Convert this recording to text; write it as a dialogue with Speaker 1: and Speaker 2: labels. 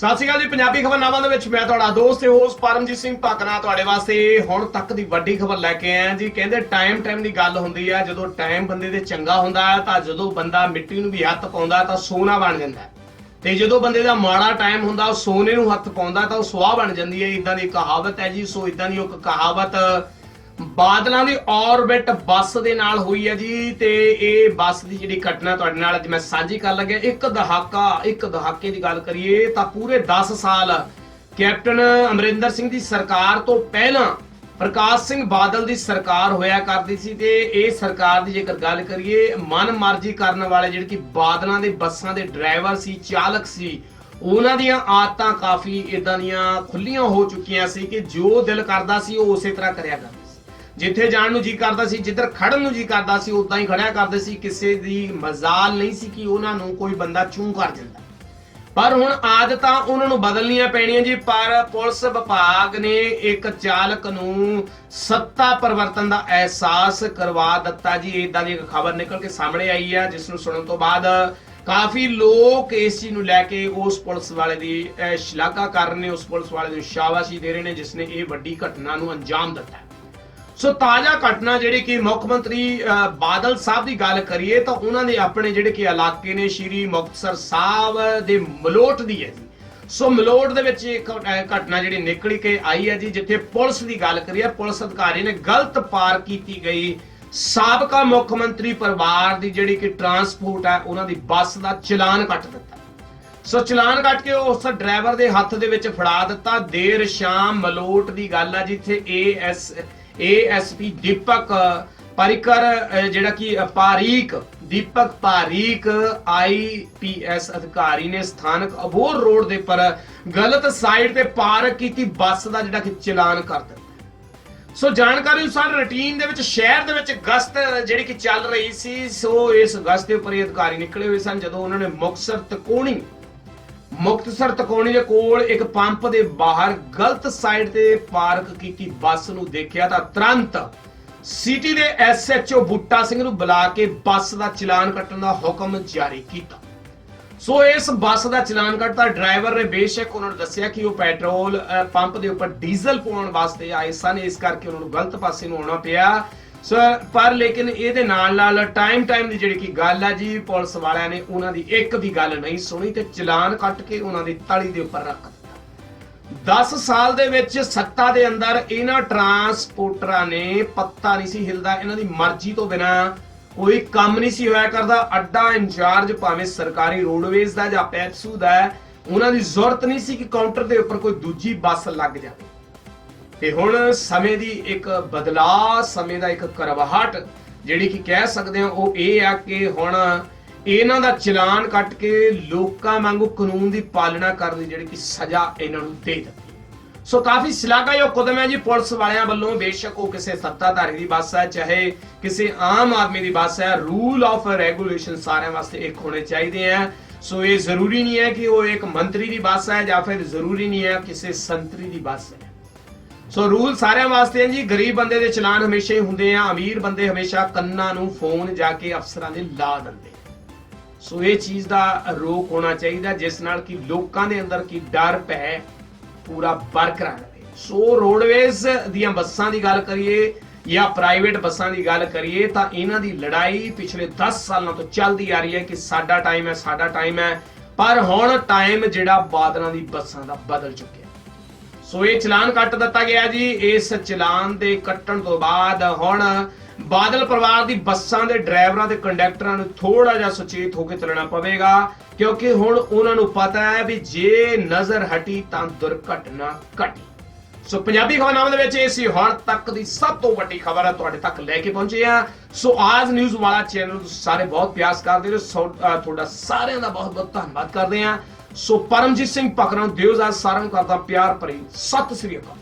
Speaker 1: ਸਤਿ ਸ਼੍ਰੀ ਅਕਾਲ ਜੀ, ਪੰਜਾਬੀ ਖਬਰਨਾਮਾ ਦੇ ਵਿੱਚ ਮੈਂ ਤੁਹਾਡਾ ਦੋਸਤ ਤੇ ਹੋਸਟ ਪਰਮਜੀਤ ਸਿੰਘ ਭਕਨਾ ਤੁਹਾਡੇ ਵਾਸਤੇ ਹੁਣ ਤੱਕ ਦੀ ਵੱਡੀ ਖਬਰ ਲੈ ਕੇ ਆਇਆ ਜੀ। ਕਹਿੰਦੇ ਟਾਈਮ ਟਾਈਮ ਦੀ ਗੱਲ ਹੁੰਦੀ ਆ, ਜਦੋਂ ਟਾਈਮ ਬੰਦੇ ਦੇ ਚੰਗਾ ਹੁੰਦਾ ਹੈ, ਤਾਂ ਜਦੋਂ ਬੰਦਾ ਮਿੱਟੀ ਨੂੰ ਵੀ ਹੱਥ ਪਾਉਂਦਾ ਤਾਂ ਸੋਨਾ ਬਣ ਜਾਂਦਾ ਤੇ ਜਦੋਂ ਬੰਦੇ ਦਾ ਮਾੜਾ ਟਾਈਮ ਹੁੰਦਾ, ਉਹ ਸੋਨੇ ਨੂੰ ਹੱਥ ਪਾਉਂਦਾ ਤਾਂ ਉਹ ਸੁਆਹ ਬਣ ਜਾਂਦੀ ਹੈ। ਇਦਾਂ ਦੀ ਕਹਾਵਤ ਹੈ ਜੀ, ਸੋ ਇਦਾਂ ਦੀ ਇੱਕ ਕਹਾਵਤ ਬਾਦਲਾਂ ਦੀ ਔਰਬਿਟ ਬੱਸ ਦੇ ਨਾਲ ਹੋਈ ਹੈ ਜੀ ਤੇ ਇਹ ਬੱਸ ਦੀ ਜਿਹੜੀ ਘਟਨਾ ਤੁਹਾਡੇ ਨਾਲ ਅੱਜ ਮੈਂ ਸਾਂਝੀ ਕਰਨ ਲੱਗਿਆ। ਇੱਕ ਦਹਾਕਾ, ਇੱਕ ਦਹਾਕੇ ਦੀ ਗੱਲ ਕਰੀਏ ਤਾਂ ਪੂਰੇ 10 ਸਾਲ ਕੈਪਟਨ ਅਮਰਿੰਦਰ ਸਿੰਘ ਦੀ ਸਰਕਾਰ ਤੋਂ ਪਹਿਲਾਂ ਪ੍ਰਕਾਸ਼ ਸਿੰਘ ਬਾਦਲ ਦੀ ਸਰਕਾਰ ਹੋਇਆ ਕਰਦੀ ਸੀ ਤੇ ਇਹ ਸਰਕਾਰ ਦੀ ਜੇਕਰ ਗੱਲ ਕਰੀਏ ਮਨ ਮਰਜ਼ੀ ਕਰਨ ਵਾਲੇ ਜਿਹੜੇ ਕਿ ਬਾਦਲਾਂ ਦੇ ਬੱਸਾਂ ਦੇ ਡਰਾਈਵਰ ਸੀ, ਚਾਲਕ ਸੀ, ਉਹਨਾਂ ਦੀਆਂ ਆਦਤਾਂ ਕਾਫੀ ਇਦਾਂ ਦੀਆਂ ਖੁੱਲੀਆਂ ਹੋ ਚੁੱਕੀਆਂ ਸੀ ਕਿ ਜੋ ਦਿਲ ਕਰਦਾ ਸੀ ਉਹ ਉਸੇ ਤਰ੍ਹਾਂ ਕਰਿਆ ਕਰਦਾ। ਜਿੱਥੇ ਜਾਣ ਨੂੰ ਜੀ ਕਰਦਾ ਸੀ, ਜਿੱਧਰ ਖੜਨ ਨੂੰ ਜੀ ਕਰਦਾ ਸੀ ਉਦਾਂ ਹੀ ਖੜਿਆ ਕਰਦੇ ਸੀ। ਕਿਸੇ ਦੀ ਮਜ਼ਾਲ ਨਹੀਂ ਸੀ ਕਿ ਉਹਨਾਂ ਨੂੰ ਕੋਈ ਬੰਦਾ ਚੂੰ ਕਰ ਦਿੰਦਾ। ਪਰ ਹੁਣ ਆਦਤਾਂ ਉਹਨਾਂ ਨੂੰ ਬਦਲਣੀਆਂ ਪੈਣੀਆਂ ਜੀ, ਪਰ ਪੁਲਿਸ ਵਿਭਾਗ ਨੇ ਇੱਕ ਚਾਲਕ ਨੂੰ ਸੱਤਾ ਪਰਿਵਰਤਨ ਦਾ ਅਹਿਸਾਸ ਕਰਵਾ ਦਿੱਤਾ ਜੀ। ਇਦਾਂ ਦੀ ਇੱਕ ਖਬਰ ਨਿਕਲ ਕੇ ਸਾਹਮਣੇ ਆਈ ਹੈ ਜਿਸ ਨੂੰ ਸੁਣਨ ਤੋਂ ਬਾਅਦ ਕਾਫੀ ਲੋਕ ਇਸ ਚੀਜ਼ ਨੂੰ ਲੈ ਕੇ ਉਸ ਪੁਲਿਸ ਵਾਲੇ ਦੀ ਸ਼ਲਾਘਾ ਕਰ ਰਹੇ ਨੇ, ਉਸ ਪੁਲਿਸ ਵਾਲੇ ਨੂੰ ਸ਼ਾਬਾਸ਼ੀ ਦੇ ਰਹੇ ਨੇ, ਜਿਸ ਨੇ ਇਹ ਵੱਡੀ ਘਟਨਾ ਨੂੰ ਅੰਜਾਮ ਦਿੱਤਾ। ਸੋ ਤਾਜ਼ਾ ਘਟਨਾ ਜਿਹੜੀ ਕਿ ਮੁੱਖ ਮੰਤਰੀ ਅਹ, ਬਾਦਲ ਸਾਹਿਬ ਦੀ ਗੱਲ ਕਰੀਏ ਤਾਂ ਉਹਨਾਂ ਦੇ ਆਪਣੇ ਜਿਹੜੇ ਕਿ ਇਲਾਕੇ ਨੇ ਸ਼੍ਰੀ ਮੁਕਤਸਰ ਸਾਹਿਬ ਦੇ ਮਲੋਟ ਦੀ ਹੈ ਜੀ। ਸੋ ਮਲੋਟ ਦੇ ਵਿੱਚ ਇੱਕ ਘਟਨਾ ਜਿਹੜੀ ਨਿਕਲ ਕੇ ਆਈ ਹੈ ਜੀ ਜਿੱਥੇ ਪੁਲਿਸ ਦੀ ਗੱਲ ਕਰੀਏ ਪੁਲਿਸ ਅਧਿਕਾਰੀ ਨੇ ਗਲਤ ਪਾਰ ਕੀਤੀ ਗਈ। ਸਾਬਕਾ ਮੁੱਖ ਮੰਤਰੀ ਪਰਿਵਾਰ ਦੀ ਜਿਹੜੀ ਕਿ ਟਰਾਂਸਪੋਰਟ ਹੈ ਉਹਨਾਂ ਦੀ ਬੱਸ ਦਾ ਚਲਾਨ ਕੱਟ ਦਿੱਤਾ। ਸੋ ਚਲਾਨ ਕੱਟ ਕੇ ਉਸ ਡਰਾਈਵਰ ਦੇ ਹੱਥ ਦੇ ਵਿੱਚ ਫੜਾ ਦਿੱਤਾ। ਦੇਰ ਸ਼ਾਮ ਮਲੋਟ ਦੀ ਗੱਲ ਹੈ ਜਿੱਥੇ ਏਐਸ ਏਐਸਪੀ ਦੀਪਕ ਪਰਿਕਰ ਜਿਹੜਾ ਕਿ ਪਾਰੀਕ, ਦੀਪਕ ਪਾਰੀਕ ਆਈਪੀਐਸ ਅਧਿਕਾਰੀ ਨੇ ਸਥਾਨਕ ਅਬੋਰ ਰੋਡ ਦੇ ਪਰ ਗਲਤ ਸਾਈਡ ਤੇ ਪਾਰਕ ਕੀਤੀ ਬੱਸ ਦਾ ਜਿਹੜਾ ਕਿ ਚਲਾਨ ਕਰ ਦਿੱਤਾ। ਸੋ ਜਾਣਕਾਰੀ ਅਨੁਸਾਰ ਰੂਟੀਨ ਦੇ ਵਿੱਚ, ਸ਼ਹਿਰ ਦੇ ਵਿੱਚ ਗਸ਼ਤ ਜਿਹੜੀ ਕਿ ਚੱਲ ਰਹੀ ਸੀ, ਸੋ ਇਸ ਗਸ਼ਤ ਦੇ ਉੱਪਰ ਇਹ ਅਧਿਕਾਰੀ ਨਿਕਲੇ ਹੋਏ ਸਨ, ਜਦੋਂ ਉਹਨਾਂ ਨੇ ਮੁਕਤਸਰ ਤਕੋਣੀ ਮੁਕਤਸਰ ਤਕੋਣੀ ਦੇ ਕੋਲ ਇੱਕ ਪੰਪ ਦੇ ਬਾਹਰ ਗਲਤ ਸਾਈਡ ਤੇ ਪਾਰਕ ਕੀਤੀ ਬੱਸ ਨੂੰ ਦੇਖਿਆ ਤਾਂ ਤੁਰੰਤ ਸਿਟੀ ਦੇ ਐਸਐਚਓ ਬੁੱਟਾ ਸਿੰਘ ਨੂੰ ਬੁਲਾ ਕੇ ਬੱਸ ਦਾ ਚਲਾਨ ਕੱਟਣ ਦਾ ਹੁਕਮ ਜਾਰੀ ਕੀਤਾ। ਸੋ ਇਸ ਬੱਸ ਦਾ ਚਲਾਨ ਕੱਟਦਾ ਡਰਾਈਵਰ ਨੇ ਬੇਸ਼ੱਕ ਉਹਨਾਂ ਨੂੰ ਦੱਸਿਆ ਕਿ ਉਹ ਪੈਟਰੋਲ ਪੰਪ ਦੇ ਉੱਪਰ ਡੀਜ਼ਲ ਪਾਉਣ ਵਾਸਤੇ ਆਏ ਸਨ। ਇਸ ਕਰਕੇ ਉਹਨਾਂ ਨੂੰ ਗਲਤ ਪਾਸੇ ਨੂੰ ਆਉਣਾ ਪਿਆ। ਸੋ ਪਰ ਲੇਕਿਨ ਇਹਦੇ ਨਾਲ ਨਾਲ ਟਾਈਮ ਟਾਈਮ ਦੀ ਜਿਹੜੀ ਕਿ ਗੱਲ ਹੈ ਜੀ, ਪੁਲਿਸ ਵਾਲਿਆਂ ਨੇ ਉਹਨਾਂ ਦੀ ਇੱਕ ਵੀ ਗੱਲ ਨਹੀਂ ਸੁਣੀ ਤੇ ਚਲਾਨ ਕੱਟ ਕੇ ਉਹਨਾਂ ਦੀ ਤਲੀ ਦੇ ਉੱਪਰ ਰੱਖ ਦਿੱਤਾ। 10 ਸਾਲ ਦੇ ਵਿੱਚ ਸੱਤਾ ਦੇ ਅੰਦਰ ਇਹਨਾਂ ਟਰਾਂਸਪੋਰਟਰਾਂ ਨੇ ਪੱਤਾ ਨਹੀਂ ਸੀ ਹਿਲਦਾ, ਇਹਨਾਂ ਦੀ ਮਰਜ਼ੀ ਤੋਂ ਬਿਨਾ ਕੋਈ ਕੰਮ ਨਹੀਂ ਸੀ ਹੋਇਆ ਕਰਦਾ। ਅੱਡਾ ਇੰਚਾਰਜ ਭਾਵੇਂ ਸਰਕਾਰੀ ਰੋਡਵੇਜ਼ ਦਾ ਜਾਂ ਪੈਪਸੂ ਦਾ, ਉਹਨਾਂ ਦੀ ਜ਼ਰੂਰਤ ਨਹੀਂ ਸੀ ਕਿ ਕਾਊਂਟਰ ਦੇ ਉੱਪਰ ਕੋਈ ਦੂਜੀ ਬੱਸ ਲੱਗ ਜਾਵੇ। ਤੇ ਹੁਣ ਸਮੇਂ ਦੀ ਇੱਕ ਬਦਲਾਅ, ਸਮੇਂ ਦਾ ਇੱਕ ਕਰਵਾਹਟ ਜਿਹੜੀ ਕਿ ਕਹਿ ਸਕਦੇ ਹਾਂ, ਉਹ ਇਹ ਆ ਕਿ ਹੁਣ ਇਹਨਾਂ ਦਾ ਚਲਾਨ ਕੱਟ ਕੇ ਲੋਕਾਂ ਵਾਂਗੂ ਕਾਨੂੰਨ ਦੀ ਪਾਲਣਾ ਕਰਨ ਦੀ ਜਿਹੜੀ ਕਿ ਸਜ਼ਾ ਇਹਨਾਂ ਨੂੰ ਦੇ ਦਿੱਤੀ। ਸੋ ਕਾਫੀ ਸ਼ਲਾਘਾਯੋਗ ਕਦਮ ਹੈ ਜੀ ਪੁਲਿਸ ਵਾਲਿਆਂ ਵੱਲੋਂ। ਬੇਸ਼ੱਕ ਉਹ ਕਿਸੇ ਸੱਤਾਧਾਰੀ ਦੀ ਬੱਸ ਹੈ, ਚਾਹੇ ਕਿਸੇ ਆਮ ਆਦਮੀ ਦੀ ਬੱਸ ਹੈ। ਰੂਲ ਆਫ ਰੈਗੂਲੇਸ਼ਨ ਸਾਰਿਆਂ ਵਾਸਤੇ ਇੱਕ ਹੋਣੇ ਚਾਹੀਦੇ ਆ। ਸੋ ਇਹ ਜ਼ਰੂਰੀ ਨਹੀਂ ਹੈ ਕਿ ਉਹ ਇੱਕ ਮੰਤਰੀ ਦੀ ਬੱਸ ਹੈ ਜਾਂ ਫਿਰ ਜ਼ਰੂਰੀ ਨਹੀਂ ਹੈ ਕਿਸੇ ਸੰਤਰੀ ਦੀ ਬੱਸ ਹੈ। ਸੋ ਰੂਲ ਸਾਰਿਆਂ ਵਾਸਤੇ ਹੈ ਜੀ, ਗਰੀਬ ਬੰਦੇ ਦੇ ਚਲਾਨ ਹਮੇਸ਼ਾ ਹੀ ਹੁੰਦੇ ਆ, ਅਮੀਰ ਬੰਦੇ ਹਮੇਸ਼ਾ ਕੰਨਾਂ ਨੂੰ ਫੋਨ ਜਾ ਕੇ ਅਫਸਰਾਂ ਦੇ ਲਾ ਦਿੰਦੇ। ਸੋ ਇਹ ਚੀਜ਼ ਦਾ ਰੋਕ ਹੋਣਾ ਚਾਹੀਦਾ, ਜਿਸ ਨਾਲ ਕਿ ਲੋਕਾਂ ਦੇ ਅੰਦਰ ਕੀ ਡਰ ਪੈ ਪੂਰਾ ਬਰਕਰਾਰ ਰਹੇ। ਸੋ ਰੋਡਵੇਜ਼ ਦੀਆਂ ਬੱਸਾਂ ਦੀ ਗੱਲ ਕਰੀਏ ਜਾਂ ਪ੍ਰਾਈਵੇਟ ਬੱਸਾਂ ਦੀ ਗੱਲ ਕਰੀਏ, ਤਾਂ ਇਹਨਾਂ ਦੀ ਲੜਾਈ ਪਿਛਲੇ 10 ਸਾਲਾਂ ਤੋਂ ਚੱਲਦੀ ਆ ਰਹੀ ਹੈ ਕਿ ਸਾਡਾ ਟਾਈਮ ਹੈ, ਸਾਡਾ ਟਾਈਮ ਹੈ, ਪਰ ਹੁਣ ਟਾਈਮ ਜਿਹੜਾ ਬਾਦਲਾਂ ਦੀ ਬੱਸਾਂ ਦਾ ਬਦਲ ਚੁੱਕਿਆ। ਸੋ ਇਹ ਚਲਾਨ ਕੱਟ ਦਿੱਤਾ ਗਿਆ ਜੀ। ਇਸ ਚਲਾਨ ਦੇ ਕੱਟਣ ਤੋਂ ਬਾਅਦ ਹੁਣ ਬਾਦਲ ਪਰਿਵਾਰ ਦੀ ਬੱਸਾਂ ਦੇ ਡਰਾਈਵਰਾਂ ਤੇ ਕੰਡਕਟਰਾਂ ਨੂੰ ਥੋੜਾ ਜਿਹਾ ਸੁਚੇਤ ਹੋ ਕੇ ਚੱਲਣਾ ਪਵੇਗਾ, ਕਿਉਂਕਿ ਹੁਣ ਉਹਨਾਂ ਨੂੰ ਪਤਾ ਹੈ ਵੀ ਜੇ ਨਜ਼ਰ ਹਟੀ ਤਾਂ ਦੁਰਘਟਨਾ ਘਟੀ। ਸੋ ਪੰਜਾਬੀ ਖਬਰਨਾਮੇ ਦੇ ਵਿੱਚ ਇਹ ਸੀ ਹੁਣ ਤੱਕ ਦੀ ਸਭ ਤੋਂ ਵੱਡੀ ਖਬਰ ਹੈ ਤੁਹਾਡੇ ਤੱਕ ਲੈ ਕੇ ਪਹੁੰਚੇ ਆ ਸੋ ਆਜ ਨਿਊਜ਼ ਵਾਲਾ ਚੈਨਲ ਸਾਰੇ ਬਹੁਤ ਪਿਆਰ ਕਰਦੇ ਹੋ। ਤੁਹਾਡਾ ਸਾਰਿਆਂ ਦਾ ਬਹੁਤ ਬਹੁਤ ਧੰਨਵਾਦ ਕਰਦੇ ਆ ਸੋ ਪਰਮਜੀਤ ਸਿੰਘ ਪਕਰਾਂ ਦਿਓਜ਼ਾਰ ਸਾਰਿਆਂ ਨੂੰ ਕਰਦਾ ਪਿਆਰ ਭਰੀ ਸਤਿ ਸ੍ਰੀ ਅਕਾਲ।